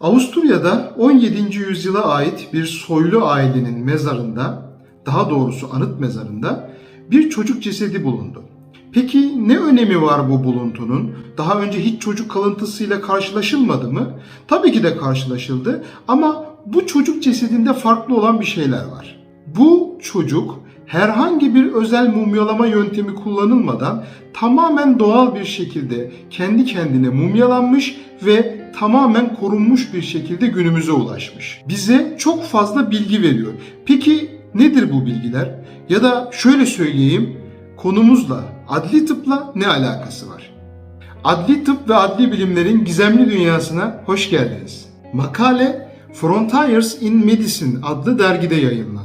Avusturya'da 17. yüzyıla ait bir soylu ailenin mezarında, daha doğrusu anıt mezarında bir çocuk cesedi bulundu. Peki ne önemi var bu buluntunun? Daha önce hiç çocuk kalıntısıyla karşılaşılmadı mı? Tabii ki de karşılaşıldı ama bu çocuk cesedinde farklı olan bir şeyler var. Bu çocuk herhangi bir özel mumyalama yöntemi kullanılmadan tamamen doğal bir şekilde kendi kendine mumyalanmış ve tamamen korunmuş bir şekilde günümüze ulaşmış. Bize çok fazla bilgi veriyor. Peki nedir bu bilgiler? Ya da şöyle söyleyeyim, konumuzla, adli tıpla ne alakası var? Adli tıp ve adli bilimlerin gizemli dünyasına hoş geldiniz. Makale Frontiers in Medicine adlı dergide yayınlandı.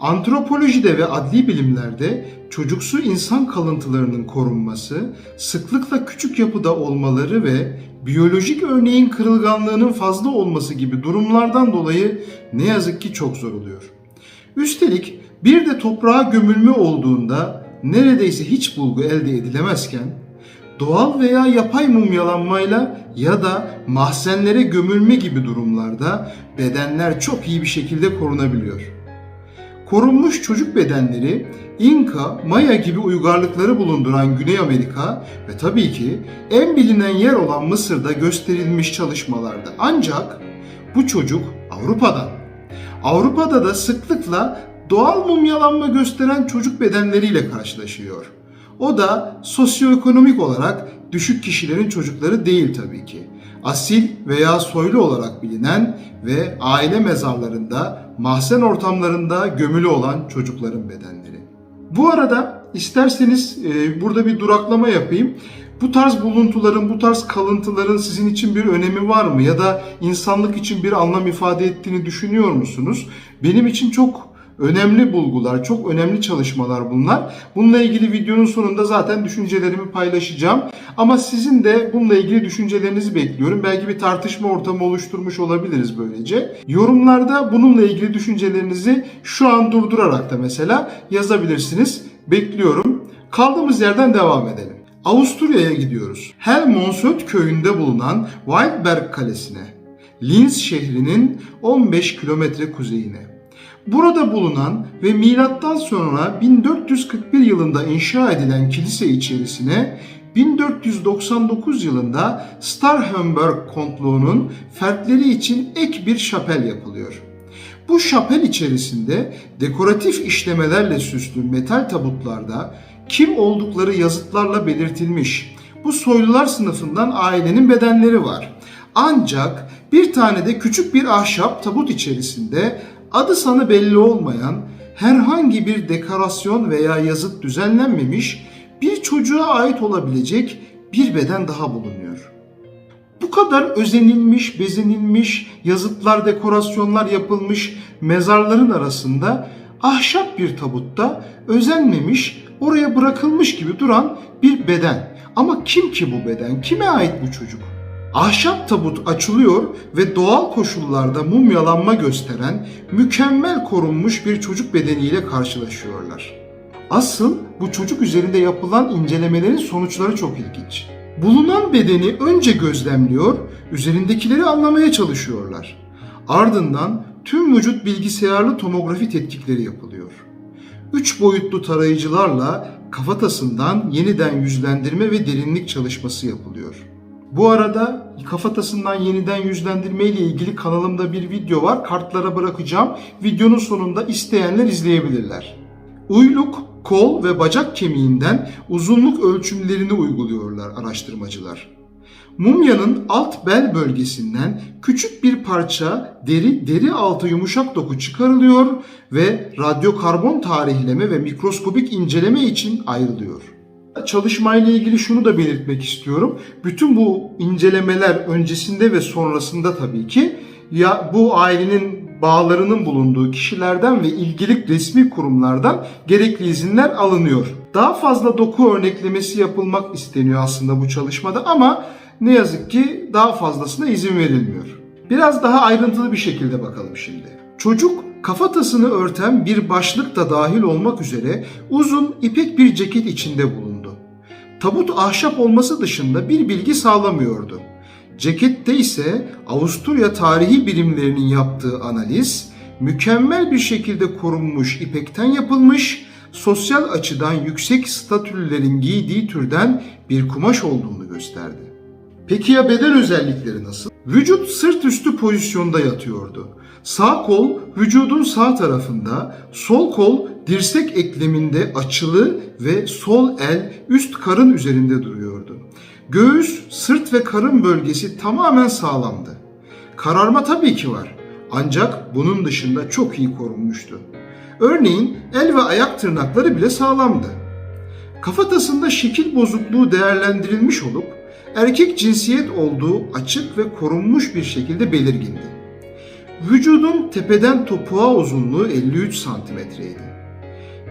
Antropolojide ve adli bilimlerde çocuksu insan kalıntılarının korunması, sıklıkla küçük yapıda olmaları ve biyolojik örneğin kırılganlığının fazla olması gibi durumlardan dolayı ne yazık ki çok zor oluyor. Üstelik bir de toprağa gömülme olduğunda neredeyse hiç bulgu elde edilemezken doğal veya yapay mumyalanmayla ya da mahzenlere gömülme gibi durumlarda bedenler çok iyi bir şekilde korunabiliyor. Korunmuş çocuk bedenleri İnka, Maya gibi uygarlıkları bulunduran Güney Amerika ve tabii ki en bilinen yer olan Mısır'da gösterilmiş çalışmalarda. Ancak bu çocuk Avrupa'dan. Avrupa'da da sıklıkla doğal mumyalanma gösteren çocuk bedenleriyle karşılaşıyor. O da sosyoekonomik olarak düşük kişilerin çocukları değil tabii ki. Asil veya soylu olarak bilinen ve aile mezarlarında, mahzen ortamlarında gömülü olan çocukların bedenleri. Bu arada isterseniz e, burada bir duraklama yapayım. Bu tarz buluntuların, bu tarz kalıntıların sizin için bir önemi var mı? Ya da insanlık için bir anlam ifade ettiğini düşünüyor musunuz? Benim için çok önemli bulgular, çok önemli çalışmalar bunlar. Bununla ilgili videonun sonunda zaten düşüncelerimi paylaşacağım. Ama sizin de bununla ilgili düşüncelerinizi bekliyorum. Belki bir tartışma ortamı oluşturmuş olabiliriz böylece. Yorumlarda bununla ilgili düşüncelerinizi şu an durdurarak da mesela yazabilirsiniz. Bekliyorum. Kaldığımız yerden devam edelim. Avusturya'ya gidiyoruz. Helmonsöt köyünde bulunan Wildberg Kalesi'ne. Linz şehrinin 15 kilometre kuzeyine. Burada bulunan ve milattan sonra 1441 yılında inşa edilen kilise içerisine 1499 yılında Starhemberg kontluğunun fertleri için ek bir şapel yapılıyor. Bu şapel içerisinde dekoratif işlemelerle süslü metal tabutlarda kim oldukları yazıtlarla belirtilmiş. Bu soylular sınıfından ailenin bedenleri var. Ancak bir tane de küçük bir ahşap tabut içerisinde adı sanı belli olmayan herhangi bir dekorasyon veya yazıt düzenlenmemiş bir çocuğa ait olabilecek bir beden daha bulunuyor. Bu kadar özenilmiş, bezenilmiş, yazıtlar, dekorasyonlar yapılmış mezarların arasında ahşap bir tabutta özenmemiş, oraya bırakılmış gibi duran bir beden. Ama kim ki bu beden? Kime ait bu çocuk? Ahşap tabut açılıyor ve doğal koşullarda mumyalanma gösteren mükemmel korunmuş bir çocuk bedeniyle karşılaşıyorlar. Asıl bu çocuk üzerinde yapılan incelemelerin sonuçları çok ilginç. Bulunan bedeni önce gözlemliyor, üzerindekileri anlamaya çalışıyorlar. Ardından tüm vücut bilgisayarlı tomografi tetkikleri yapılıyor. Üç boyutlu tarayıcılarla kafatasından yeniden yüzlendirme ve derinlik çalışması yapılıyor. Bu arada kafatasından yeniden yüzlendirme ile ilgili kanalımda bir video var. Kartlara bırakacağım. Videonun sonunda isteyenler izleyebilirler. Uyluk, kol ve bacak kemiğinden uzunluk ölçümlerini uyguluyorlar araştırmacılar. Mumyanın alt bel bölgesinden küçük bir parça deri deri altı yumuşak doku çıkarılıyor ve radyokarbon tarihleme ve mikroskobik inceleme için ayrılıyor. Çalışmayla ilgili şunu da belirtmek istiyorum. Bütün bu incelemeler öncesinde ve sonrasında tabii ki ya bu ailenin bağlarının bulunduğu kişilerden ve ilgili resmi kurumlardan gerekli izinler alınıyor. Daha fazla doku örneklemesi yapılmak isteniyor aslında bu çalışmada ama ne yazık ki daha fazlasına izin verilmiyor. Biraz daha ayrıntılı bir şekilde bakalım şimdi. Çocuk kafatasını örten bir başlık da dahil olmak üzere uzun ipek bir ceket içinde bulundu. Tabut ahşap olması dışında bir bilgi sağlamıyordu. Cekette ise Avusturya tarihi birimlerinin yaptığı analiz mükemmel bir şekilde korunmuş ipekten yapılmış, sosyal açıdan yüksek statülerin giydiği türden bir kumaş olduğunu gösterdi. Peki ya beden özellikleri nasıl? Vücut sırt üstü pozisyonda yatıyordu. Sağ kol vücudun sağ tarafında, sol kol dirsek ekleminde açılı ve sol el üst karın üzerinde duruyordu. Göğüs, sırt ve karın bölgesi tamamen sağlamdı. Kararma tabii ki var. Ancak bunun dışında çok iyi korunmuştu. Örneğin el ve ayak tırnakları bile sağlamdı. Kafatasında şekil bozukluğu değerlendirilmiş olup erkek cinsiyet olduğu açık ve korunmuş bir şekilde belirgindi. Vücudun tepeden topuğa uzunluğu 53 santimetreydi.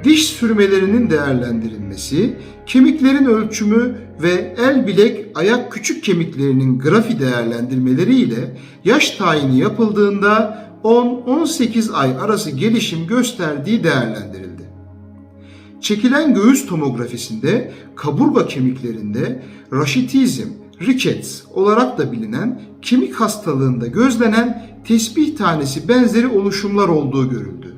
Diş sürmelerinin değerlendirilmesi, kemiklerin ölçümü ve el bilek ayak küçük kemiklerinin grafi değerlendirmeleri ile yaş tayini yapıldığında 10-18 ay arası gelişim gösterdiği değerlendirildi. Çekilen göğüs tomografisinde kaburga kemiklerinde raşitizm, rickets olarak da bilinen kemik hastalığında gözlenen tesbih tanesi benzeri oluşumlar olduğu görüldü.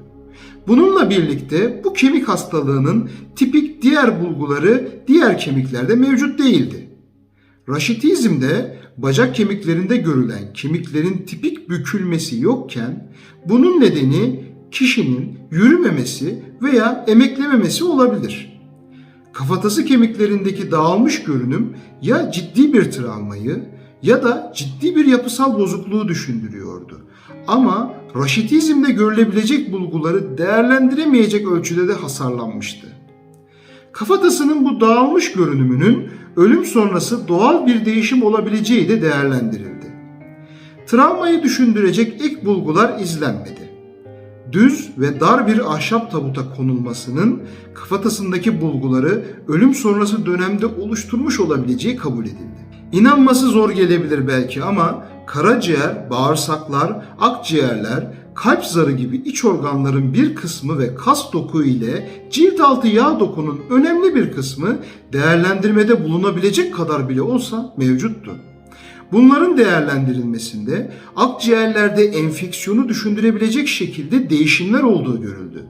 Bununla birlikte bu kemik hastalığının tipik diğer bulguları diğer kemiklerde mevcut değildi. Raşitizmde bacak kemiklerinde görülen kemiklerin tipik bükülmesi yokken bunun nedeni kişinin yürümemesi veya emeklememesi olabilir. Kafatası kemiklerindeki dağılmış görünüm ya ciddi bir travmayı ya da ciddi bir yapısal bozukluğu düşündürüyordu. Ama raşitizmde görülebilecek bulguları değerlendiremeyecek ölçüde de hasarlanmıştı. Kafatasının bu dağılmış görünümünün ölüm sonrası doğal bir değişim olabileceği de değerlendirildi. Travmayı düşündürecek ek bulgular izlenmedi. Düz ve dar bir ahşap tabuta konulmasının kafatasındaki bulguları ölüm sonrası dönemde oluşturmuş olabileceği kabul edildi. İnanması zor gelebilir belki ama karaciğer, bağırsaklar, akciğerler, kalp zarı gibi iç organların bir kısmı ve kas doku ile cilt altı yağ dokunun önemli bir kısmı değerlendirmede bulunabilecek kadar bile olsa mevcuttu. Bunların değerlendirilmesinde akciğerlerde enfeksiyonu düşündürebilecek şekilde değişimler olduğu görüldü.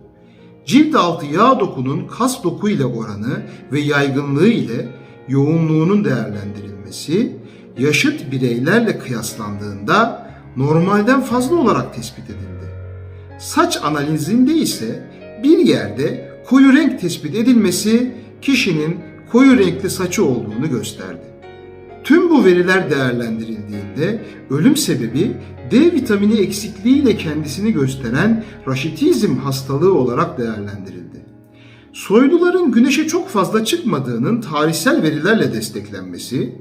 Cilt altı yağ dokunun kas doku ile oranı ve yaygınlığı ile yoğunluğunun değerlendirilmesi yaşıt bireylerle kıyaslandığında normalden fazla olarak tespit edildi. Saç analizinde ise bir yerde koyu renk tespit edilmesi kişinin koyu renkli saçı olduğunu gösterdi. Tüm bu veriler değerlendirildiğinde ölüm sebebi D vitamini eksikliği ile kendisini gösteren raşitizm hastalığı olarak değerlendirildi. Soyluların güneşe çok fazla çıkmadığının tarihsel verilerle desteklenmesi,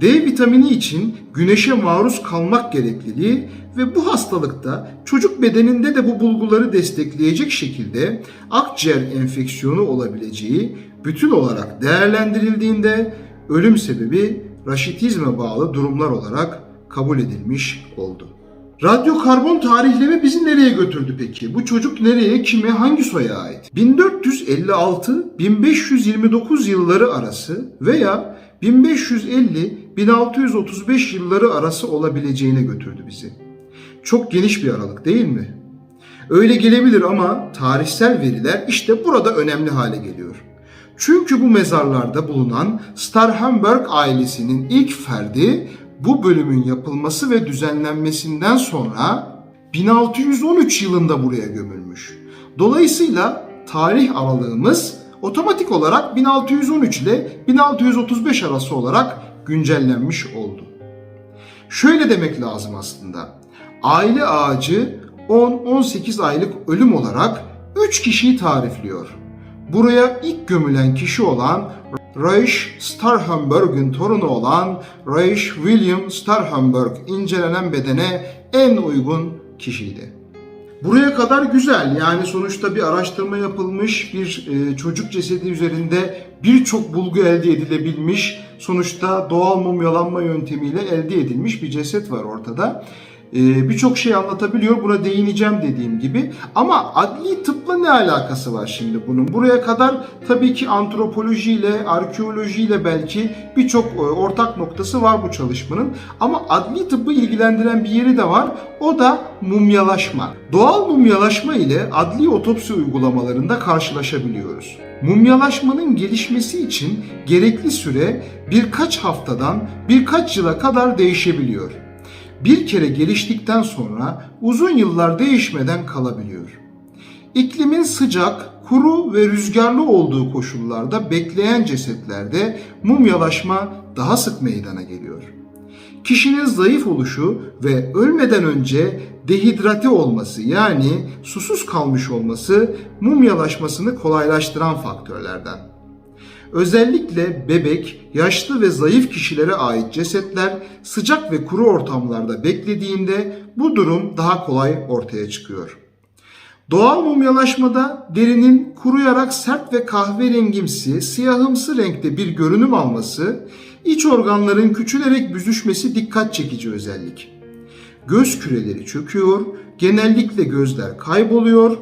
D vitamini için güneşe maruz kalmak gerekliliği ve bu hastalıkta çocuk bedeninde de bu bulguları destekleyecek şekilde akciğer enfeksiyonu olabileceği bütün olarak değerlendirildiğinde ölüm sebebi raşitizme bağlı durumlar olarak kabul edilmiş oldu. Radyokarbon tarihleme bizi nereye götürdü peki? Bu çocuk nereye, kime, hangi soya ait? 1456-1529 yılları arası veya 1550-1635 yılları arası olabileceğine götürdü bizi. Çok geniş bir aralık değil mi? Öyle gelebilir ama tarihsel veriler işte burada önemli hale geliyor. Çünkü bu mezarlarda bulunan Starhemberg ailesinin ilk ferdi bu bölümün yapılması ve düzenlenmesinden sonra 1613 yılında buraya gömülmüş. Dolayısıyla tarih aralığımız otomatik olarak 1613 ile 1635 arası olarak güncellenmiş oldu. Şöyle demek lazım aslında. Aile ağacı 10-18 aylık ölüm olarak 3 kişiyi tarifliyor. Buraya ilk gömülen kişi olan Reich Starhemberg'in torunu olan Reich William Starhemberg incelenen bedene en uygun kişiydi. Buraya kadar güzel yani sonuçta bir araştırma yapılmış, bir e, çocuk cesedi üzerinde birçok bulgu elde edilebilmiş, sonuçta doğal mumyalanma yöntemiyle elde edilmiş bir ceset var ortada. E, birçok şey anlatabiliyor. Buna değineceğim dediğim gibi. Ama adli tıpla ne alakası var şimdi bunun? Buraya kadar tabii ki antropolojiyle, arkeolojiyle belki birçok e, ortak noktası var bu çalışmanın. Ama adli tıbbı ilgilendiren bir yeri de var. O da mumyalaşma. Doğal mumyalaşma ile adli otopsi uygulamalarında karşılaşabiliyoruz. Mumyalaşmanın gelişmesi için gerekli süre birkaç haftadan birkaç yıla kadar değişebiliyor. Bir kere geliştikten sonra uzun yıllar değişmeden kalabiliyor. İklimin sıcak, kuru ve rüzgarlı olduğu koşullarda bekleyen cesetlerde mumyalaşma daha sık meydana geliyor. Kişinin zayıf oluşu ve ölmeden önce dehidrate olması yani susuz kalmış olması mumyalaşmasını kolaylaştıran faktörlerden. Özellikle bebek, yaşlı ve zayıf kişilere ait cesetler sıcak ve kuru ortamlarda beklediğinde bu durum daha kolay ortaya çıkıyor. Doğal mumyalaşmada derinin kuruyarak sert ve kahverengimsi, siyahımsı renkte bir görünüm alması, iç organların küçülerek büzüşmesi dikkat çekici özellik. Göz küreleri çöküyor, genellikle gözler kayboluyor,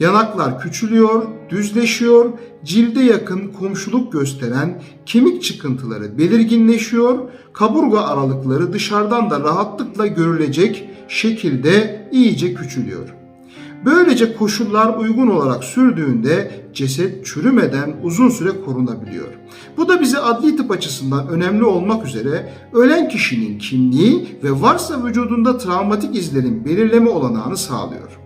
yanaklar küçülüyor, düzleşiyor, cilde yakın komşuluk gösteren kemik çıkıntıları belirginleşiyor, kaburga aralıkları dışarıdan da rahatlıkla görülecek şekilde iyice küçülüyor. Böylece koşullar uygun olarak sürdüğünde ceset çürümeden uzun süre korunabiliyor. Bu da bize adli tıp açısından önemli olmak üzere ölen kişinin kimliği ve varsa vücudunda travmatik izlerin belirleme olanağını sağlıyor.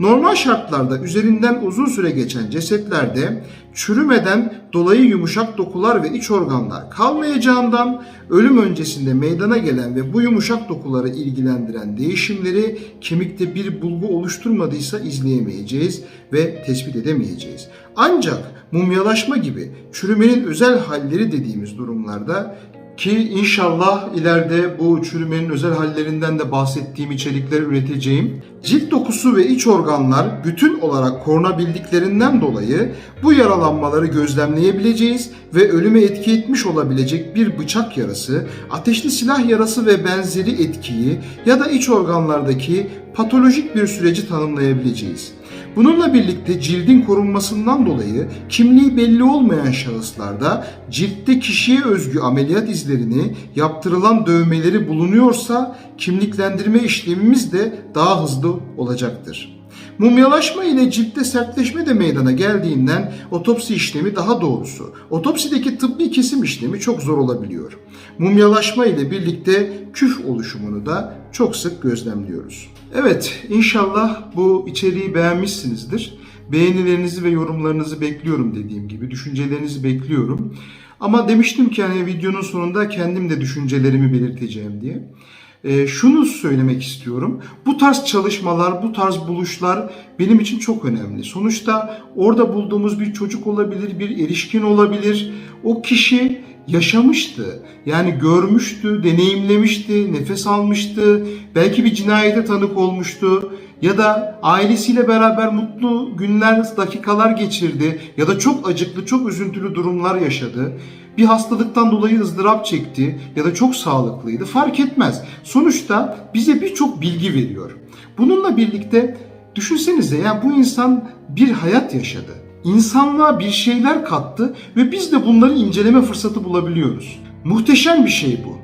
Normal şartlarda üzerinden uzun süre geçen cesetlerde çürümeden dolayı yumuşak dokular ve iç organlar kalmayacağından ölüm öncesinde meydana gelen ve bu yumuşak dokuları ilgilendiren değişimleri kemikte bir bulgu oluşturmadıysa izleyemeyeceğiz ve tespit edemeyeceğiz. Ancak mumyalaşma gibi çürümenin özel halleri dediğimiz durumlarda ki inşallah ileride bu çürümenin özel hallerinden de bahsettiğim içerikleri üreteceğim. Cilt dokusu ve iç organlar bütün olarak korunabildiklerinden dolayı bu yaralanmaları gözlemleyebileceğiz ve ölüme etki etmiş olabilecek bir bıçak yarası, ateşli silah yarası ve benzeri etkiyi ya da iç organlardaki patolojik bir süreci tanımlayabileceğiz. Bununla birlikte cildin korunmasından dolayı kimliği belli olmayan şahıslarda ciltte kişiye özgü ameliyat izlerini yaptırılan dövmeleri bulunuyorsa kimliklendirme işlemimiz de daha hızlı olacaktır. Mumyalaşma ile ciltte sertleşme de meydana geldiğinden otopsi işlemi daha doğrusu otopsideki tıbbi kesim işlemi çok zor olabiliyor. Mumyalaşma ile birlikte küf oluşumunu da çok sık gözlemliyoruz. Evet inşallah bu içeriği beğenmişsinizdir. Beğenilerinizi ve yorumlarınızı bekliyorum dediğim gibi. Düşüncelerinizi bekliyorum. Ama demiştim ki hani videonun sonunda kendim de düşüncelerimi belirteceğim diye. E, şunu söylemek istiyorum. Bu tarz çalışmalar, bu tarz buluşlar benim için çok önemli. Sonuçta orada bulduğumuz bir çocuk olabilir, bir erişkin olabilir. O kişi yaşamıştı. Yani görmüştü, deneyimlemişti, nefes almıştı. Belki bir cinayete tanık olmuştu ya da ailesiyle beraber mutlu günler, dakikalar geçirdi ya da çok acıklı, çok üzüntülü durumlar yaşadı. Bir hastalıktan dolayı ızdırap çekti ya da çok sağlıklıydı fark etmez. Sonuçta bize birçok bilgi veriyor. Bununla birlikte düşünsenize ya bu insan bir hayat yaşadı. İnsanlığa bir şeyler kattı ve biz de bunları inceleme fırsatı bulabiliyoruz. Muhteşem bir şey bu.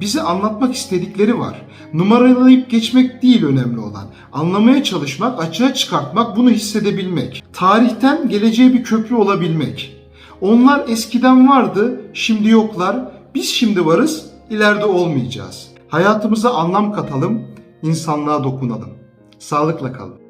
Bize anlatmak istedikleri var. Numaralayıp geçmek değil önemli olan. Anlamaya çalışmak, açığa çıkartmak, bunu hissedebilmek. Tarihten geleceğe bir köprü olabilmek. Onlar eskiden vardı, şimdi yoklar. Biz şimdi varız, ileride olmayacağız. Hayatımıza anlam katalım, insanlığa dokunalım. Sağlıkla kalın.